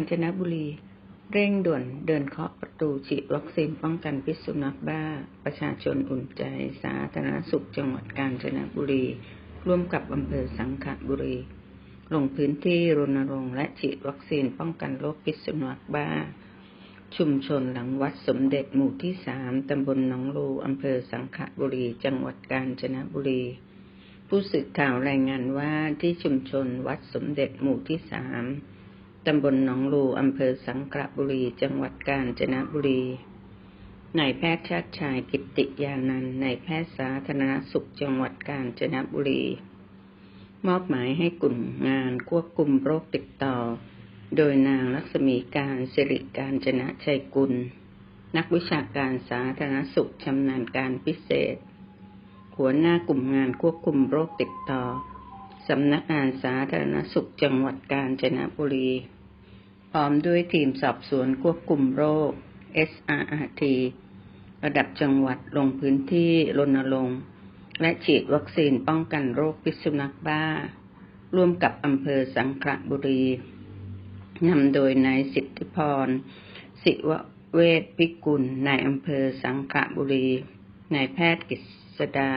ญจนบุรี เร่งด่วนเดินเคาะประตูฉีดวัคซีนป้องกันพิษสุนัขบ้า ประชาชนอุ่นใจ สาธารณสุขจังหวัดกาญจนบุรี ร่วมกับอำเภอสังขบุรี ลงพื้นที่รณรงค์และฉีดวัคซีนป้องกันโรคพิษสุนัขบ้า ชุมชนหลังวัดสมเด็จหมู่ที่สามตำบลหนองลูอำเภอสังขบุรี จังหวัดกาญจนบุรีผู้สื่อข่าวรายงานว่าที่ชุมชนวัดสมเด็จหมู่ที่สาม ตำบลหนองลูอำเภอสังขบุรี จังหวัดกาญจนบุรีนายแพทย์ชาติชายกิตติยานันท์นายแพทย์สาธารณสุขจังหวัดกาญจนบุรี มอบหมายให้กลุ่มงานควบคุมโรคติดต่อ โดยนางลักษมีการสิริการจนะชัยกุล นักวิชาการสาธารณสุขชำนาญการพิเศษ หัวหน้ากลุ่มงานควบคุมโรคติดต่อ สำนักงานสาธารณสุขจังหวัดกาญจนบุรี พร้อมด้วยทีมสอบสวนควบคุมโรค SRRT ระดับจังหวัดลงพื้นที่รณรงค์และฉีดวัคซีนป้องกันโรคพิษสุนัขบ้า ร่วมกับอำเภอสังขละบุรีนำโดยนายสิทธิพรศิวเวชพิกุลนายอำเภอสังขละบุรีนายแพทย์กฤษดา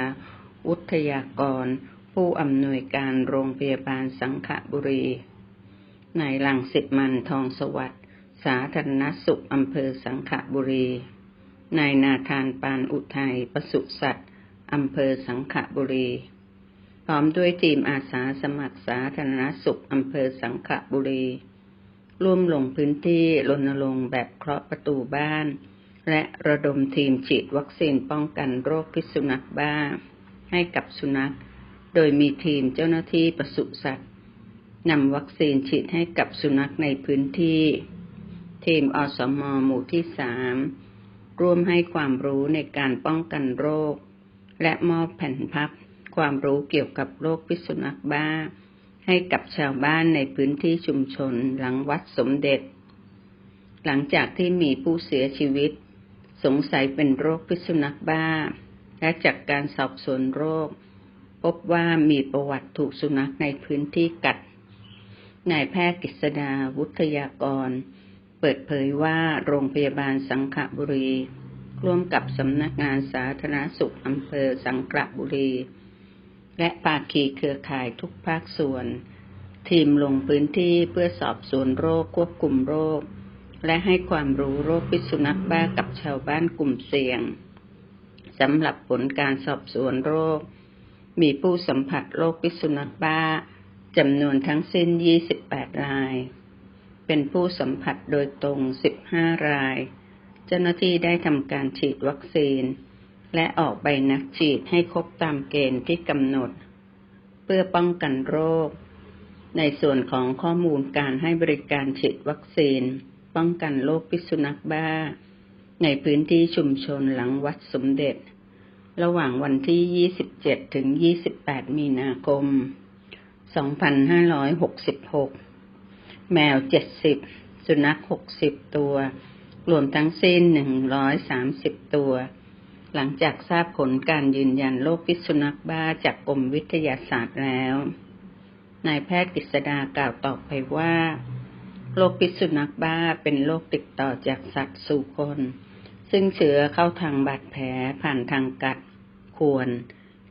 วุทยากร ผู้อำนวยการโรงพยาบาลสังขละบุรี นายลังสิตมันทองสวัสดิ์สาธารณสุขอำเภอสังขะบุรี นายนาธานปานอุทัยปศุสัตว์อำเภอสังขบุรี พร้อมด้วยทีมอาสาสมัครสาธารณสุขอำเภอสังขบุรี ร่วมลงพื้นที่รณรงค์แบบเคาะประตูบ้าน และระดมทีมฉีดวัคซีนป้องกันโรคพิษสุนัขบ้า ให้กับสุนัข โดยมีทีมเจ้าหน้าที่ปศุสัตว์ นำวัคซีนฉีดให้กับสุนัขในพื้นที่ ทีมอสมหมู่ที่สามร่วมให้ความรู้ในการป้องกันโรค และมอบแผ่นพับความรู้เกี่ยวกับโรคพิษสุนัขบ้า ให้กับชาวบ้านในพื้นที่ชุมชนหลังวัดสมเด็จ หลังจากที่มีผู้เสียชีวิต สงสัยเป็นโรคพิษสุนัขบ้า และจากการสอบสวนโรค พบว่ามีประวัติถูกสุนัขในพื้นที่กัด นายแพทย์กฤษดาวุทยากร เปิดเผยว่าโรงพยาบาลสังขบุรี ร่วมกับสำนักงานสาธารณสุขอำเภอสังขละบุรี และภาคีเครือข่ายทุกภาคส่วน ทีมลงพื้นที่เพื่อสอบสวนโรคควบคุมโรค และให้ความรู้โรคพิษสุนัขบ้ากับชาวบ้านกลุ่มเสี่ยงสำหรับผลการสอบสวนโรค มีผู้สัมผัสโรคพิษสุนัขบ้า จำนวนทั้งสิ้น 28 ราย เป็นผู้สัมผัสโดยตรง 15 ราย เจ้าหน้าที่ได้ทำการฉีดวัคซีน และออกใบนัดฉีดให้ครบตามเกณฑ์ที่กำหนด เพื่อป้องกันโรค ในส่วนของข้อมูลการให้บริการฉีดวัคซีน ป้องกันโรคพิษสุนัขบ้า ในพื้นที่ชุมชนหลังวัดสมเด็จ ระหว่างวันที่ 27 ถึง 28 มีนาคม 2566แมว70สุนัข60ตัว รวมทั้งสิ้น130ตัว หลังจากทราบผลการยืนยันโรคพิษสุนัขบ้าจากกรมวิทยาศาสตร์แล้ว นายแพทย์กฤษดากล่าวต่อไปว่าโรคพิษสุนัขบ้าเป็นโรคติดต่อจากสัตว์สู่คน ซึ่งเชื้อเข้าทางบาดแผลผ่านทางกัดควร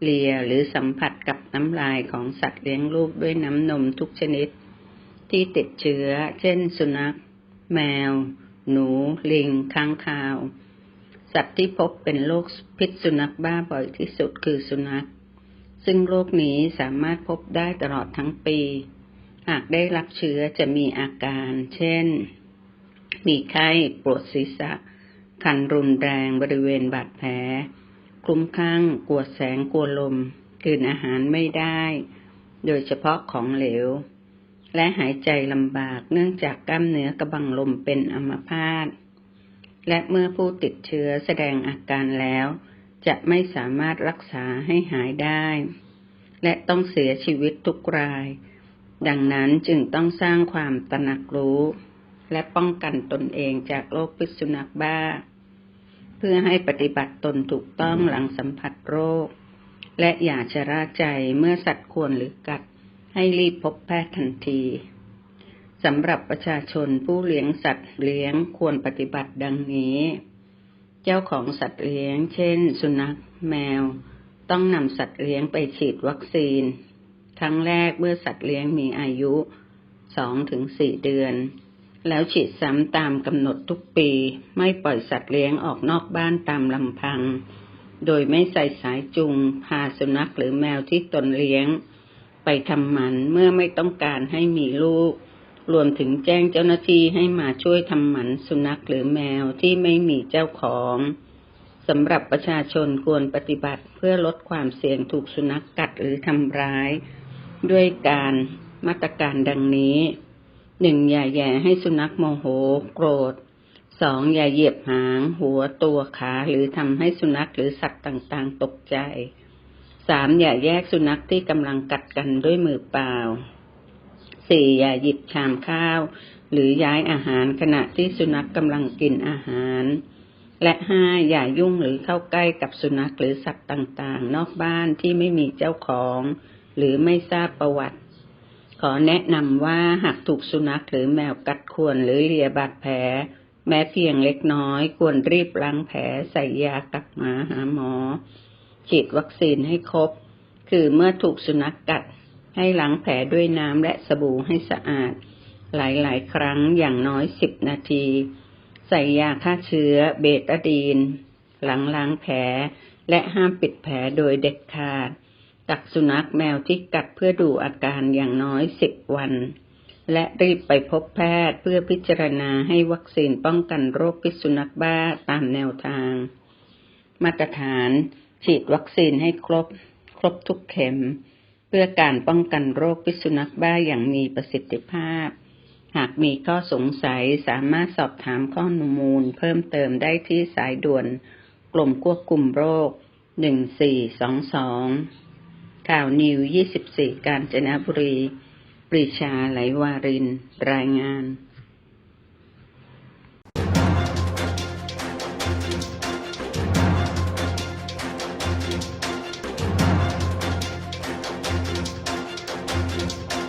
เลียหรือสัมผัสกับน้ำลายของสัตว์เลี้ยงลูกด้วยน้ำนมทุกชนิด ที่ติดเชื้อ เช่น สุนัข แมว หนู ลิง ค้างคาว สัตว์ที่พบเป็นโรคพิษสุนัขบ้าบ่อยที่สุดคือสุนัข ซึ่งโรคนี้สามารถพบได้ตลอดทั้งปี หากได้รับเชื้อจะมีอาการ เช่น มีไข้ ปวดศีรษะ คันรุนแรงบริเวณบาดแผล คลุ้มคลั่งกลัวแสงกลัวลมกลืนอาหารไม่ได้ โดยเฉพาะของเหลว และหายใจลำบากเนื่องจากกล้ามเนื้อกระบังลมเป็นอัมพาตและเมื่อผู้ติดเชื้อแสดงอาการแล้ว จะไม่สามารถรักษาให้หายได้ และต้องเสียชีวิตทุกราย ดังนั้นจึงต้องสร้างความตระหนักรู้ และป้องกันตนเองจากโรคพิษสุนัขบ้า พื่อให้ปฏิบัติตนถูกต้องหลังสัมผัสโรค และอย่าชะล่าใจเมื่อสัตว์ควรหรือกัด ให้รีบพบแพทย์ทันทีสำหรับประชาชนผู้เลี้ยงสัตว์เลี้ยงควรปฏิบัติดังนี้ เจ้าของสัตว์เลี้ยง เช่น สุนัข แมว ต้องนำสัตว์เลี้ยงไปฉีดวัคซีน ครั้งแรกเมื่อสัตว์เลี้ยงมีอายุ2-4เดือน แล้วฉีดซ้ำตามกำหนดทุกปี ไม่ปล่อยสัตว์เลี้ยงออกนอกบ้านตามลำพัง โดยไม่ใส่สายจูงพาสุนัขหรือแมวที่ตนเลี้ยง ไปทำหมันเมื่อไม่ต้องการให้มีลูก รวมถึงแจ้งเจ้าหน้าที่ให้มาช่วยทำหมันสุนัขหรือแมวที่ไม่มีเจ้าของสำหรับประชาชนควรปฏิบัติเพื่อลดความเสี่ยงถูกสุนัขกกัดหรือทำร้าย ด้วยการมาตรการดังนี้ หนึ่งอย่าแย่ให้สุนัขโมโหโกรธสองอย่าเหยียบหาง หัวตัวขาหรือทำให้สุนัขหรือสัตว์ต่างๆ ตกใจสามอย่าแยกสุนัขที่กำลังกัดกันด้วยมือเปล่าสี่อย่าหยิบชามข้าว หรือย้ายอาหารขณะที่สุนัขกำลังกินอาหาร และห้าอย่ายุ่งหรือเข้าใกล้กับสุนัขหรือสัตว์ต่างๆ นอกบ้านที่ไม่มีเจ้าของ หรือไม่ทราบประวัติ ขอแนะนำว่าหากถูกสุนัขหรือแมวกัดข่วนหรือเลียบาดแผล แม้เพียงเล็กน้อย ควรรีบล้างแผลใส่ยากลับมาหาหมอ ฉีดวัคซีนให้ครบ คือเมื่อถูกสุนัขกกัด ให้ล้างแผลด้วยน้ำและสบู่ให้สะอาด หลายๆ ครั้งอย่างน้อยสิบนาที ใส่ยาฆ่าเชื้อเบตาดีน หลังล้างแผลและห้ามปิดแผลโดยเด็ดขาด กักสุนัขแมวที่กัดเพื่อดูอาการอย่างน้อยสิบวัน และรีบไปพบแพทย์เพื่อพิจารณาให้วัคซีนป้องกันโรคพิษสุนัขบ้าตามแนวทาง มาตรฐานฉีดวัคซีนให้ครบ ครบทุกเข็ม เพื่อการป้องกันโรคพิษสุนัขบ้าอย่างมีประสิทธิภาพ หากมีข้อสงสัยสามารถสอบถามข้อมูลเพิ่มเติมได้ที่สายด่วนกลุ่มควบคุมโรค 1422 ข่าวนิว 24 การจนบุรี ปรีชาไหลวาริน รายงาน